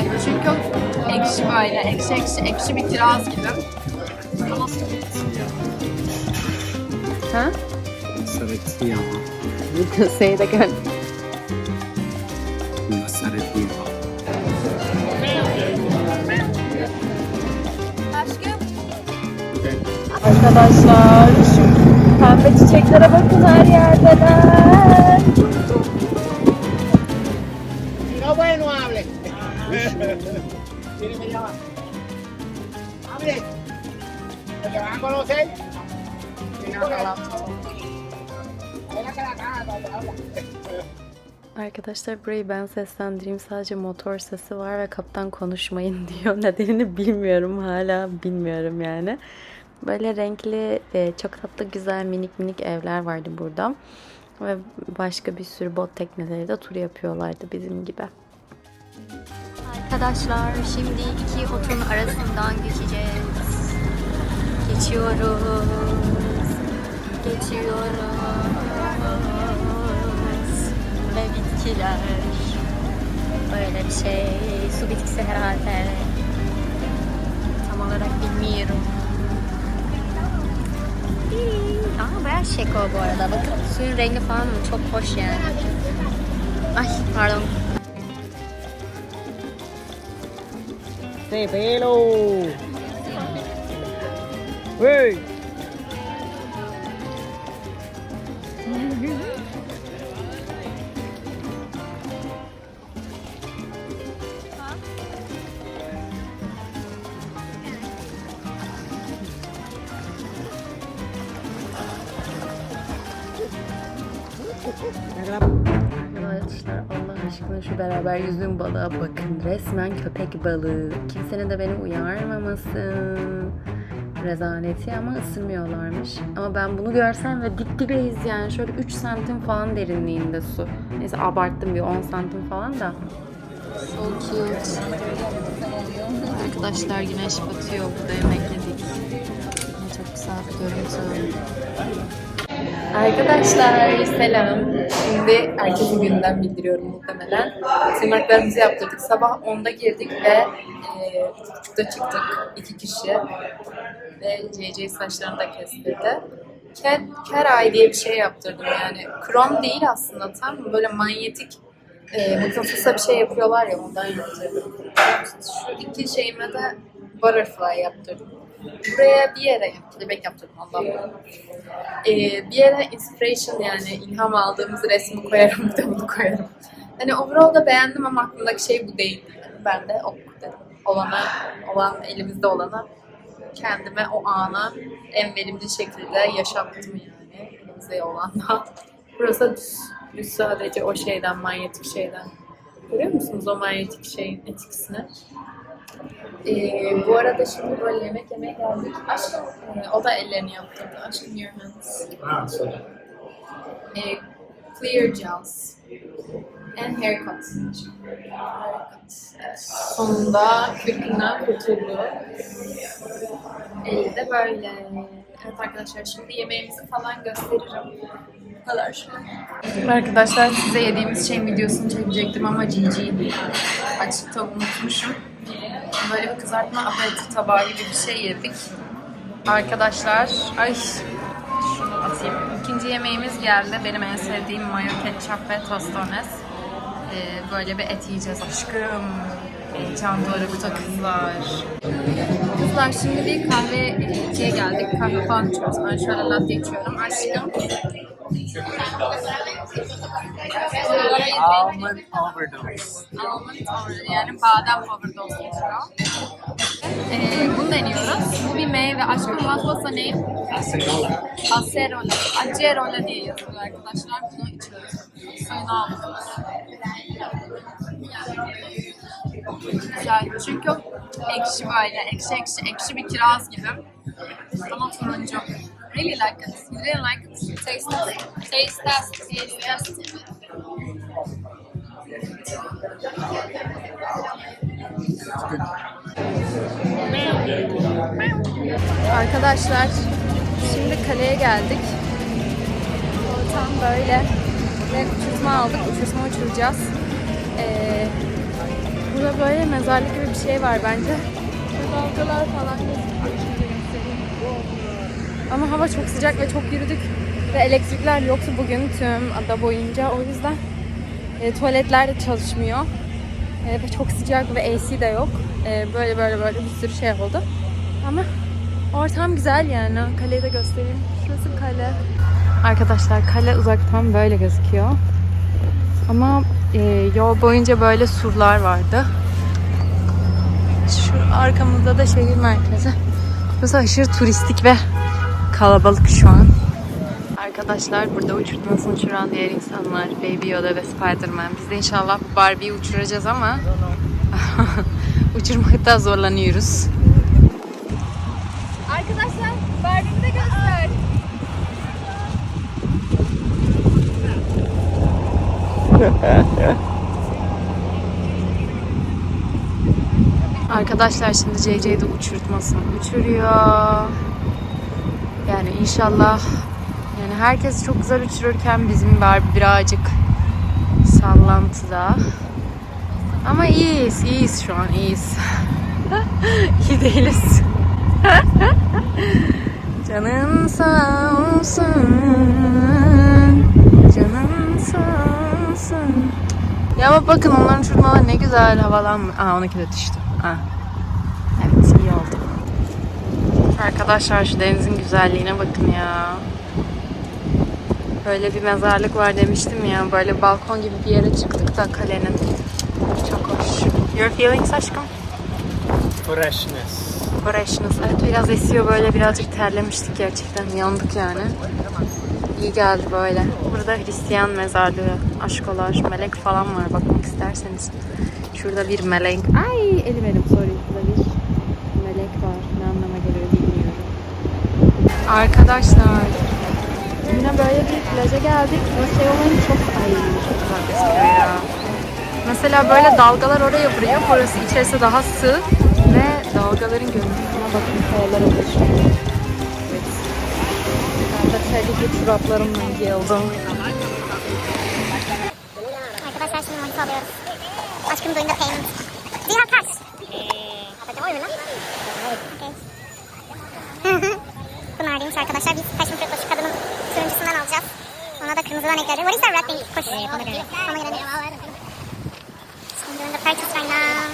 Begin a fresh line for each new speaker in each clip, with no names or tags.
güzel. Çünkü ekşi böyle. Ekşi ekşi ekşi bir kiraz gibi. Ama
Ha?
Saretiamo.
Say it again. Arkadaşlar şu pembe çiçeklere bakın her yerdeler.
Tiene que llamar. Hable. ¿Te van a.
Arkadaşlar burayı ben seslendireyim. Sadece motor sesi var ve kaptan konuşmayın diyor. Nedenini bilmiyorum hala bilmiyorum yani. Böyle renkli, e, çok tatlı, güzel, minik minik evler vardı burada. Ve başka bir sürü bot tekneleri de tur yapıyorlardı bizim gibi.
Arkadaşlar şimdi iki otun arasından geçeceğiz. Geçiyoruz. Geçiyoruz. Ve bitkiler. Böyle bir şey. Su bitkisi herhalde. Tam olarak bilmiyorum. Aa bayağı şeko bu arada. Bakın suyun rengi falan çok hoş yani. Ay pardon.
ese pelo.
Aşkına şu beraber yüzüm balığa bakın. Resmen köpek balığı. Kimsenin de beni uyarmaması. Rezaleti ama ısırmıyorlarmış. Ama ben bunu görsem ve dip dibeyiz yani. Şöyle 3 santim falan derinliğinde su. Neyse abarttım bir 10 santim falan da. So cute. Arkadaşlar güneş batıyor. Burada yemek yedik. Çok güzel bir görüntü. Arkadaşlar selam. Şimdi herkesin günden bildiriyorum muhtemelen. Tırnaklarımızı yaptırdık. Sabah 10'da girdik ve e, 2.30'da çıktık. iki kişi. Ve CC saçlarını da kestirdi. Cat, Cat Eye diye bir şey yaptırdım yani. Krom değil aslında tam? Böyle manyetik e, mıknatısa bir şey yapıyorlar ya ondan yaptırdım. Şu iki şeyime de butterfly yaptırdım. Buraya bir yere kelebek yaptırdım ondan. Ee, bir yere inspiration yani ilham aldığımız resmi koyarım bir de bunu koyarım. Hani overall da beğendim ama aklımdaki şey bu değil. Ben de ok dedim. Olana, olan elimizde olana kendime o ana en verimli şekilde yaşattım yani elimizde olanla. Burası düz sadece o şeyden, manyetik şeyden. Görüyor musunuz o manyetik şeyin etkisini? Ee, bu arada şimdi böyle yemek yemeye geldik. Aşkım, e, o da ellerini yaptırdı. Aşkım your hands.
Ah, so.
E, clear gels. And haircut. Haircut. Evet. Sonunda kürkünden kurtuldu. Eli de böyle. Evet arkadaşlar şimdi yemeğimizi falan gösteririm. Bu kadar. Arkadaşlar size yediğimiz şeyin videosunu çekecektim ama GG. Açıkta unutmuşum. Böyle bir kızartma aperatif tabağı gibi bir şey yedik. Arkadaşlar, ay şunu atayım. İkinci yemeğimiz geldi. Benim en sevdiğim mayo, ketçap ve tostones. Ee, böyle bir et yiyeceğiz aşkım. Heyecan dorukta kızlar. Kızlar şimdi bir kahve içmeye geldik. Kahve falan içiyoruz. Ben şöyle latte içiyorum. Aşkım.
Almond overdose.
Almond overdose yani badem overdose geçiyor. Ee, bunu deniyoruz. Bu bir meyve. Aşkım the name?
Acerola.
Acerola. Acerola diye yazıyor arkadaşlar. Bunu içiyoruz. Suyunu alıyoruz. Güzel. Çünkü ekşi böyle. Ekşi ekşi ekşi bir kiraz gibi. Ama turuncu. Really like it. You really like it. Taste test. Taste test. Taste test. Arkadaşlar şimdi kaleye geldik. Ortam böyle. Ve uçurtma aldık. Uçurtma uçuracağız. Ee, Burada böyle mezarlık gibi bir şey var bence. Dalgalar falan gözüküyor. Ama hava çok sıcak ve çok yürüdük. Ve elektrikler yoktu bugün tüm ada boyunca. O yüzden e, tuvaletler de çalışmıyor. E, ve çok sıcak ve AC de yok. E, böyle böyle böyle bir sürü şey oldu. Ama ortam güzel yani. Kaleyi de göstereyim. Şurası kale. Arkadaşlar kale uzaktan böyle gözüküyor. Ama e, yol boyunca böyle surlar vardı. Şu arkamızda da şehir merkezi. Burası aşırı turistik ve kalabalık şu an. Arkadaşlar burada uçurtmasını uçuran diğer insanlar Baby Yoda ve Spider-Man. Biz de inşallah Barbie'yi uçuracağız ama uçurmakta zorlanıyoruz. Arkadaşlar Barbie'mi de göster. Arkadaşlar şimdi JJ'de uçurtmasını uçuruyor. Yani inşallah yani herkes çok güzel uçururken bizim Barbie birazcık sallantıda. Ama iyiyiz, iyiyiz şu an, iyiyiz. İyi değiliz. Canın sağ olsun. Canın sağ olsun. Ya ama bakın onların uçurmaları ne güzel havalanmıyor. Aa onunki de düştü. Aa. Evet iyi oldu. Arkadaşlar şu denizin güzelliğine bakın ya. Böyle bir mezarlık var demiştim ya. Böyle balkon gibi bir yere çıktık da kalenin. Çok hoş. Your feelings aşkım?
Freshness.
Freshness. Evet biraz esiyor böyle birazcık terlemiştik gerçekten. Yandık yani. İyi geldi böyle. Burada Hristiyan mezarlığı, aşkolar, melek falan var bakmak isterseniz. Şurada bir melek. Ay elim elim sorry. Burada bir melek var. Ne anlama geliyor bilmiyorum. Arkadaşlar yine böyle bir plaja geldik. Ve şey olayım çok ay çok güzel gözüküyor ya. Mesela böyle dalgalar oraya vuruyor. Burası içerisi daha sığ ve dalgaların görüntüsüne bakın kayalara oluşuyor. Evet. Ben de tehlikeli çoraplarımla geldim.
Arkadaşlar şimdi monite alıyoruz. Aşkım doyunda payment. Do you have cards? Atacağım oyunu lan. Okay. Bunlar değilmiş arkadaşlar. Biz Passion Fruit'la şu kadının turuncusundan alacağız. Ona da kırmızıdan ekleyeceğiz. What is that red thing? Push. Pomegranate. I'm doing the purchase right now.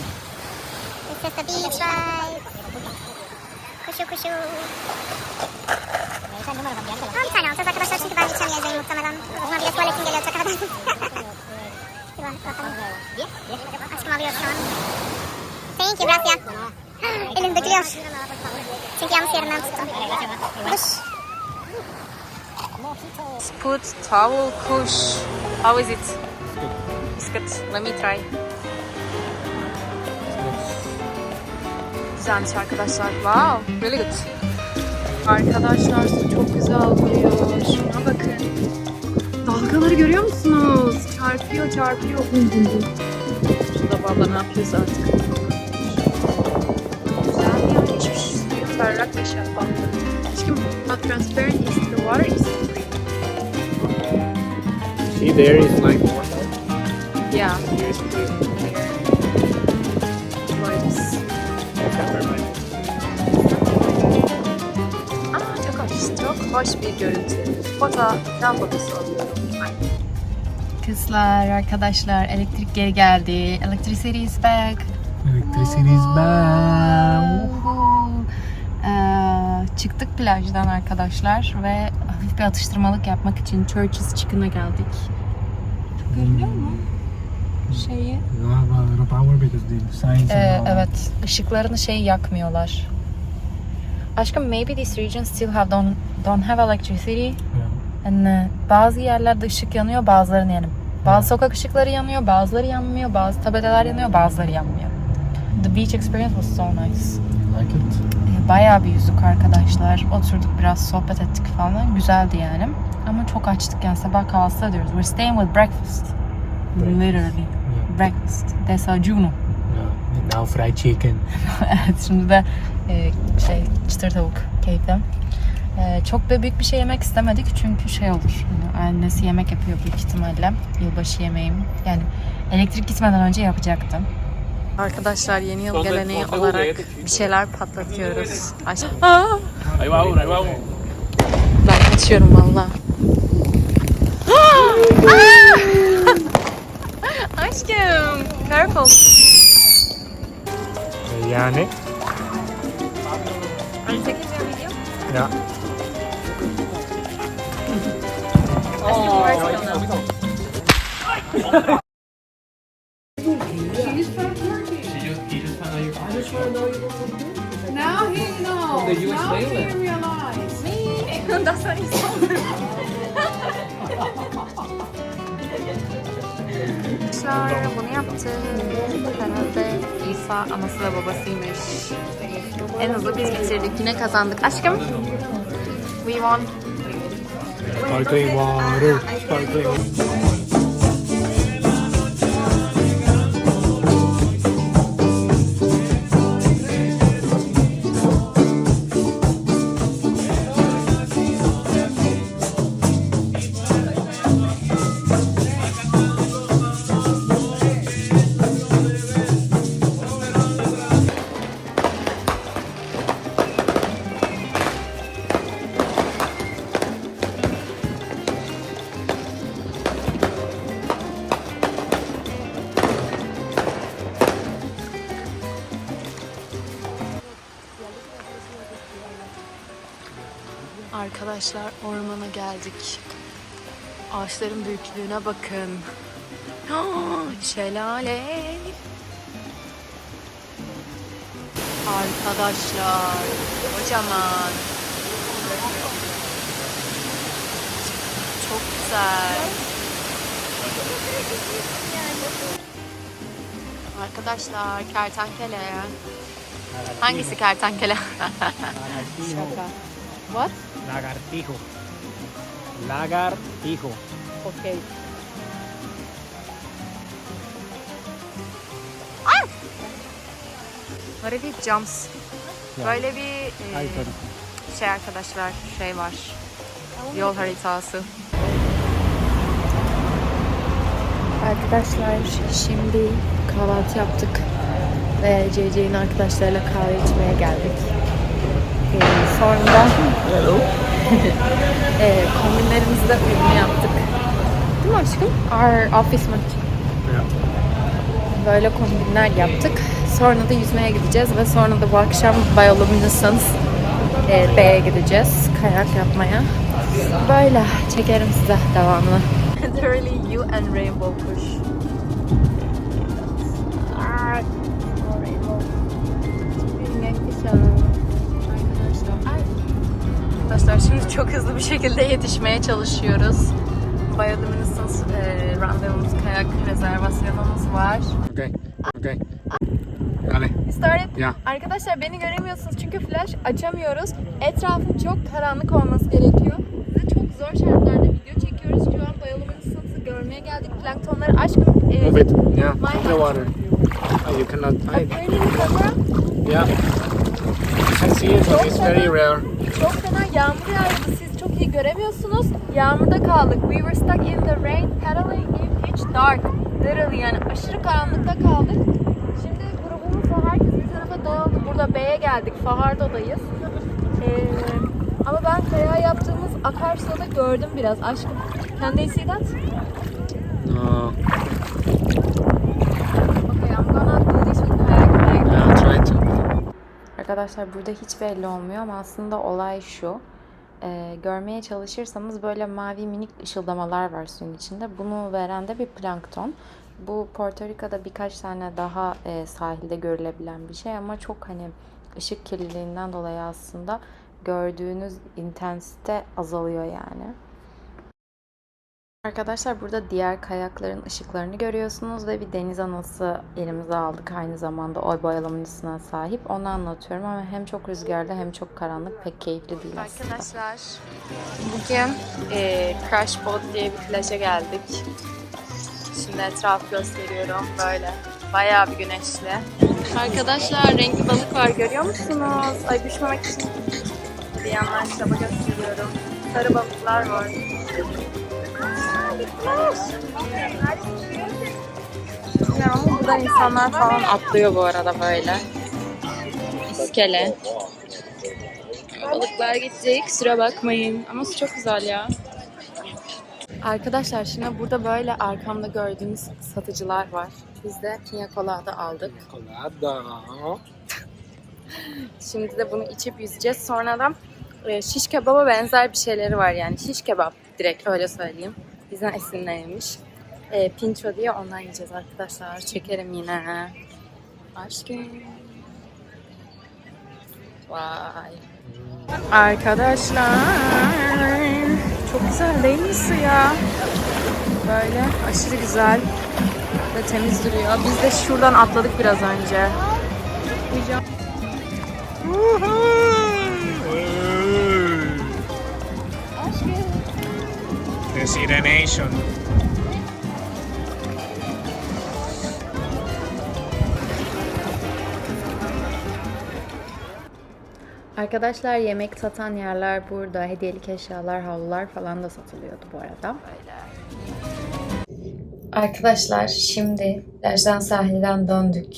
This is the beach vibe. Kuşu kuşu. Tamam bir tane alacağız arkadaşlar çünkü ben içemeyeceğim muhtemelen. O zaman bir de tuvaletim geliyor çok bakalım. Aşkım alıyor şu an. Thank you, gracias. Elim dökülüyor. Çünkü yanlış yerinden tuttum. Kuş.
Put towel kush. How is it? It's good. Let me try. Güzelmiş arkadaşlar. Wow. Really good. Arkadaşlar su çok güzel duruyor. Şuna bakın. Dalgaları görüyor musunuz? Çarpıyor çarpıyor. Şurada baba ne yapıyoruz artık. Transparent is the water is free.
See, there is like water.
Yeah.
Here's clear.
Vibes. Aa çok hoş. Çok hoş bir görüntü. Foto, can fotosu alıyorum. Kızlar, arkadaşlar elektrik geri geldi. Electricity is back.
Electricity is back.
Woohoo. Ee, çıktık plajdan arkadaşlar ve hafif bir atıştırmalık yapmak için Church's Chicken'a geldik. Görünüyor mu? Şeyi. Ee, evet, ışıklarını şey yakmıyorlar. Aşkım, maybe this region still have don't, don't have electricity.
Yeah.
And uh, bazı yerlerde ışık yanıyor, bazılarının yani. Bazı sokak ışıkları yanıyor, bazıları yanmıyor, bazı tabelalar yanıyor, bazıları yanmıyor. The beach experience was so nice.
İt?
Ee, Bayağı bir yüzdük arkadaşlar. Oturduk biraz sohbet ettik falan. Güzeldi yani. Ama çok açtık yani sabah kahvaltı ediyoruz. We're staying with breakfast. Literally.
Yeah.
Breakfast. Desayuno.
yeah. Now fried chicken.
evet şimdi de e, şey çıtır tavuk keyifli. E, çok da büyük bir şey yemek istemedik çünkü şey olur. Hani annesi yemek yapıyor büyük ihtimalle. Yılbaşı yemeğim. Yani elektrik gitmeden önce yapacaktım. Arkadaşlar yeni yıl geleneği olarak bir şeyler patlatıyoruz. Aş. Ben kaçıyorum valla. Aşkım, careful.
Yani? Ya.
Now he knows. Now he realized.
That's what he said. Arkadaşlar bunu yaptık. Herhalde İsa anası ve babasıymış. En hızlı biz bitirdik. Yine kazandık. Aşkım. We won.
Sparkling water. Sparkling
Arkadaşlar ormana geldik. Ağaçların büyüklüğüne bakın. Ah, Şelale. Arkadaşlar kocaman. Çok güzel. Arkadaşlar kertenkele. Hangisi kertenkele? Şaka. What?
Lagartijo. Lagartijo.
Okay. Böyle bir jumps. Böyle bir e, şey arkadaşlar şey var. Yol haritası. Arkadaşlar şimdi kahvaltı yaptık ve CC'nin arkadaşlarıyla kahve içmeye geldik. Ee, sonra e, kombinlerimizi de uyumlu yaptık. Değil mi aşkım? Our office match.
Ya.
Böyle kombinler yaptık. Sonra da yüzmeye gideceğiz ve sonra da bu akşam Bioluminescence e, Bay'e gideceğiz kayak yapmaya. Böyle çekerim size devamlı. Literally you and rainbow push. Şimdi çok hızlı bir şekilde yetişmeye çalışıyoruz. Bioluminescence e, randevumuz, kayak rezervasyonumuz var.
Okay. Okay. Dale.
Started.
Ya.
Arkadaşlar beni göremiyorsunuz çünkü flash açamıyoruz. Etrafın çok karanlık olması gerekiyor. Ve çok zor şartlarda video çekiyoruz. Şu an Bioluminescence'ı görmeye geldik. Planktonları aşkım. E,
Move it. Yeah.
My
the water. Oh, you cannot hide.
Böyle bir kamera
Yeah. Can see it, but it's very rare.
Çok fena yağmur yağıyordu. Siz çok iyi göremiyorsunuz. Yağmurda kaldık. We were stuck in the rain paddling in pitch dark. Literally yani aşırı karanlıkta kaldık. Şimdi grubumuzla herkes bir tarafa dağıldı. Burada B'ye geldik. Fahardo'dayız. Ee, ama ben kayağı yaptığımız akarsuda da gördüm biraz. Aşkım. Can they see that?
No.
Okay, I'm gonna do this with kayak.
Yeah, try to.
Arkadaşlar burada hiç belli olmuyor ama aslında olay şu. Ee, görmeye çalışırsanız böyle mavi minik ışıldamalar var suyun içinde. Bunu veren de bir plankton. Bu Porto Rico'da birkaç tane daha e, sahilde görülebilen bir şey ama çok hani ışık kirliliğinden dolayı aslında gördüğünüz intensite azalıyor yani. Arkadaşlar burada diğer kayakların ışıklarını görüyorsunuz ve bir deniz anası elimize aldık aynı zamanda oy boyalamasına sahip. Onu anlatıyorum ama hem çok rüzgarlı hem çok karanlık pek keyifli değil aslında. Arkadaşlar bugün e, Crash Boat diye bir plaja geldik. Şimdi etraf gösteriyorum böyle. Bayağı bir güneşli. Arkadaşlar renkli balık var görüyor musunuz? Ay düşmemek için bir yandan çaba gösteriyorum. Sarı balıklar var. Bilmiyorum ama buradan insanlar falan atlıyor bu arada böyle. İskele. Balıklar gidecek. Kusura bakmayın. Ama su çok güzel ya. Arkadaşlar şimdi burada böyle arkamda gördüğünüz satıcılar var. Biz de pina colada aldık.
Colada.
Şimdi de bunu içip yüzeceğiz. Sonra da e, şiş kebaba benzer bir şeyleri var yani. Şiş kebap direkt öyle söyleyeyim. Bizden esinlenmiş. E, pincho diye ondan yiyeceğiz arkadaşlar. Çekerim yine. Aşkım. Vay. Arkadaşlar. Çok güzel değil mi ya? Böyle aşırı güzel ve temiz duruyor. Biz de şuradan atladık biraz önce. Uyuyacağım.
The Sirenation.
Arkadaşlar yemek satan yerler burada. Hediyelik eşyalar, havlular falan da satılıyordu bu arada. Arkadaşlar şimdi Lajdan sahilden döndük.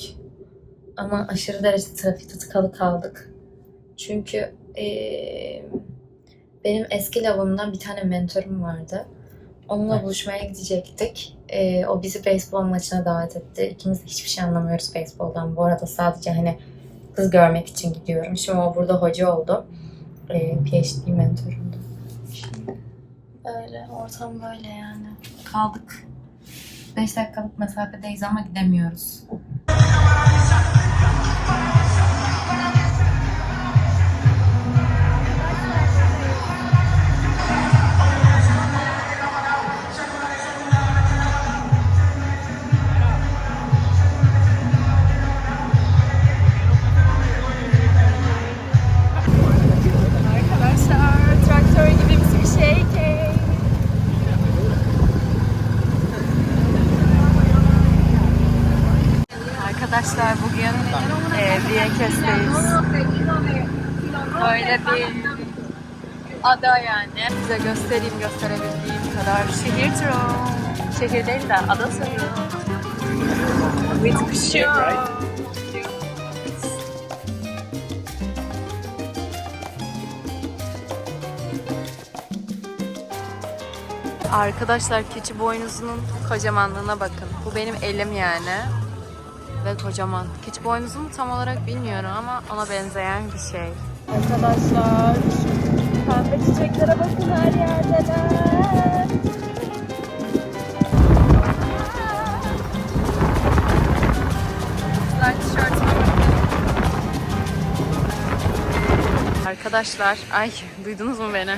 Ama aşırı derecede trafikte tıkalı kaldık. Çünkü eee, benim eski lavımdan bir tane mentorum vardı. Onunla buluşmaya gidecektik. Eee, o bizi beyzbol maçına davet etti. İkimiz de hiçbir şey anlamıyoruz beyzboldan. Bu arada sadece hani kız görmek için gidiyorum. Şimdi o burada hoca oldu. Ee, PhD mentorumdu. Şimdi öyle, ortam böyle yani. Kaldık. 5 dakikalık mesafedeyiz ama gidemiyoruz. Arkadaşlar bugün e, Viyekes'teyiz. Böyle bir ada yani. Size göstereyim gösterebildiğim kadar. Şehir turu. Şehir değil de ada sayılır. With kuşu. Arkadaşlar keçi boynuzunun kocamanlığına bakın. Bu benim elim yani. Ve kocaman. Keçi boynuzunu tam olarak bilmiyorum ama ona benzeyen bir şey. Arkadaşlar pembe çiçeklere bakın her yerdeler. Arkadaşlar, ay duydunuz mu beni?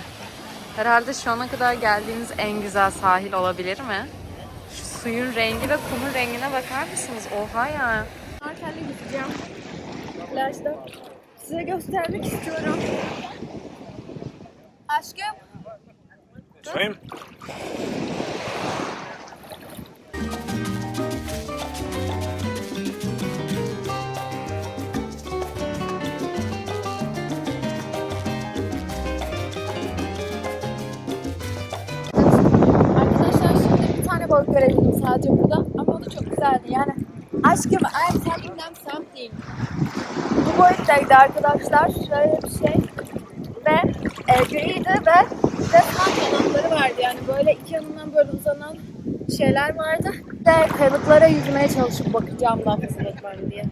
Herhalde şu ana kadar geldiğimiz en güzel sahil olabilir mi? Suyun rengi ve kumun rengine bakar mısınız? Oha ya.
Markerle gideceğim. Plajda. Size göstermek istiyorum. Aşkım.
Swim.
Arkadaşlar balık görebildim sadece burada ama o da çok güzeldi yani. Aşkım I am them something. Bu boyuttaydı arkadaşlar. Şöyle bir şey. Ve e, griydi ve resmen yanakları vardı. Yani böyle iki yanından böyle uzanan şeyler vardı. Ve kayalıklara yüzmeye çalışıp bakacağım daha etmem diye.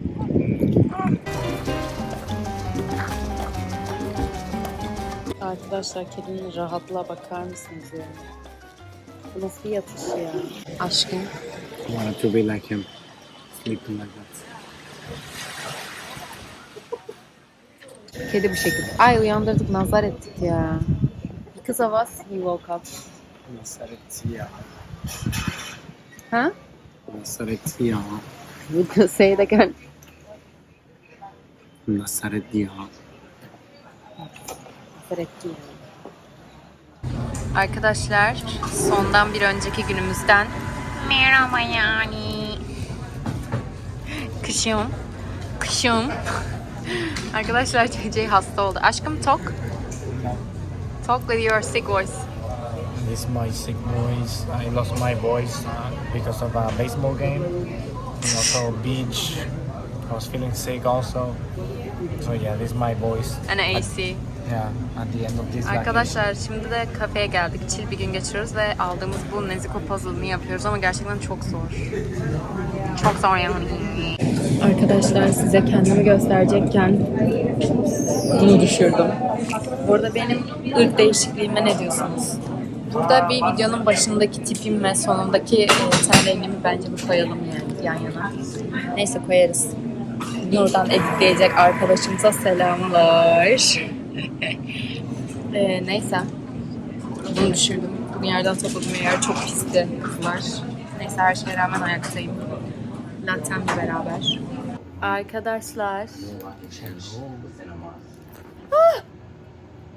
Arkadaşlar kedinin rahatlığa bakar mısınız ya? Bu nasıl bir yatış ya? Aşkım.
I want to be like him. Sleeping like that.
Kedi bu şekilde. Ay uyandırdık nazar ettik ya. Because of us he woke up.
Nasaretia.
Huh?
Nasaretia.
Say it again.
Nasaretia.
Nazar etti ya. Arkadaşlar sondan bir önceki günümüzden merhaba yani. Kışım. Kışım. Arkadaşlar CC hasta oldu. Aşkım talk. Talk with your sick voice.
This is my sick voice. I lost my voice because of a baseball game. also beach. I was feeling sick also. So yeah, this is my voice.
And AC.
Yeah, at the end of this
Arkadaşlar şimdi de kafeye geldik. Chill bir gün geçiriyoruz ve aldığımız bu Nezuko puzzle'ını yapıyoruz ama gerçekten çok zor. Çok zor yani. Arkadaşlar size kendimi gösterecekken bunu düşürdüm. Burada benim ırk değişikliğime ne diyorsunuz? Burada bir videonun başındaki tipim ve sonundaki e, ten rengimi bence bir koyalım yani yan yana. Neyse koyarız. Nur'dan editleyecek arkadaşımıza selamlar. Ee, neyse. Bunu düşürdüm. Bunu yerden topladım yer çok pisti kızlar. Neyse her şeye rağmen ayaktayım. Lattemle beraber. Arkadaşlar.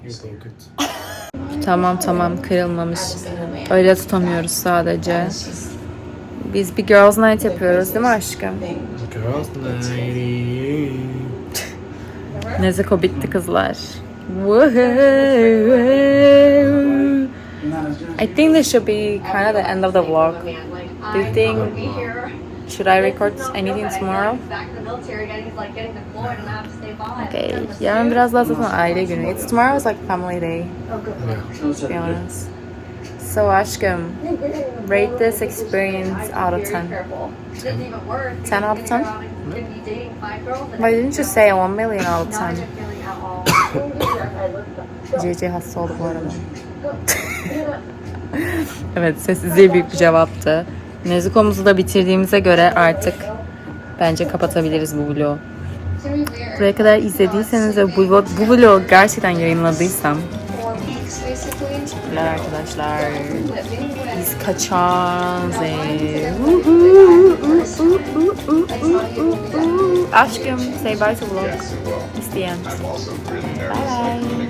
İt.
Tamam tamam kırılmamış. Öyle tutamıyoruz sadece. Biz bir girls night yapıyoruz değil mi aşkım?
Girls night.
Nezuko bitti kızlar. Woohoo. I think this should be kind of the end of the vlog. Do you think should I record anything tomorrow? Okay. Yarın biraz daha zaten aile günü. It's tomorrow is like family day. To be honest. So aşkım, rate this experience out of 10. 10 out of 10? Why didn't you say 1 million out of 10? CC hasta oldu bu arada. evet sessizliği büyük bir cevaptı. Nezuko'muzu da bitirdiğimize göre artık bence kapatabiliriz bu vlogu. Buraya kadar izlediyseniz ve bu, bu vlogu gerçekten yayınladıysam Teşekkürler arkadaşlar. Biz kaçağız. Aşkım say bye to vlog. End. Bye bye.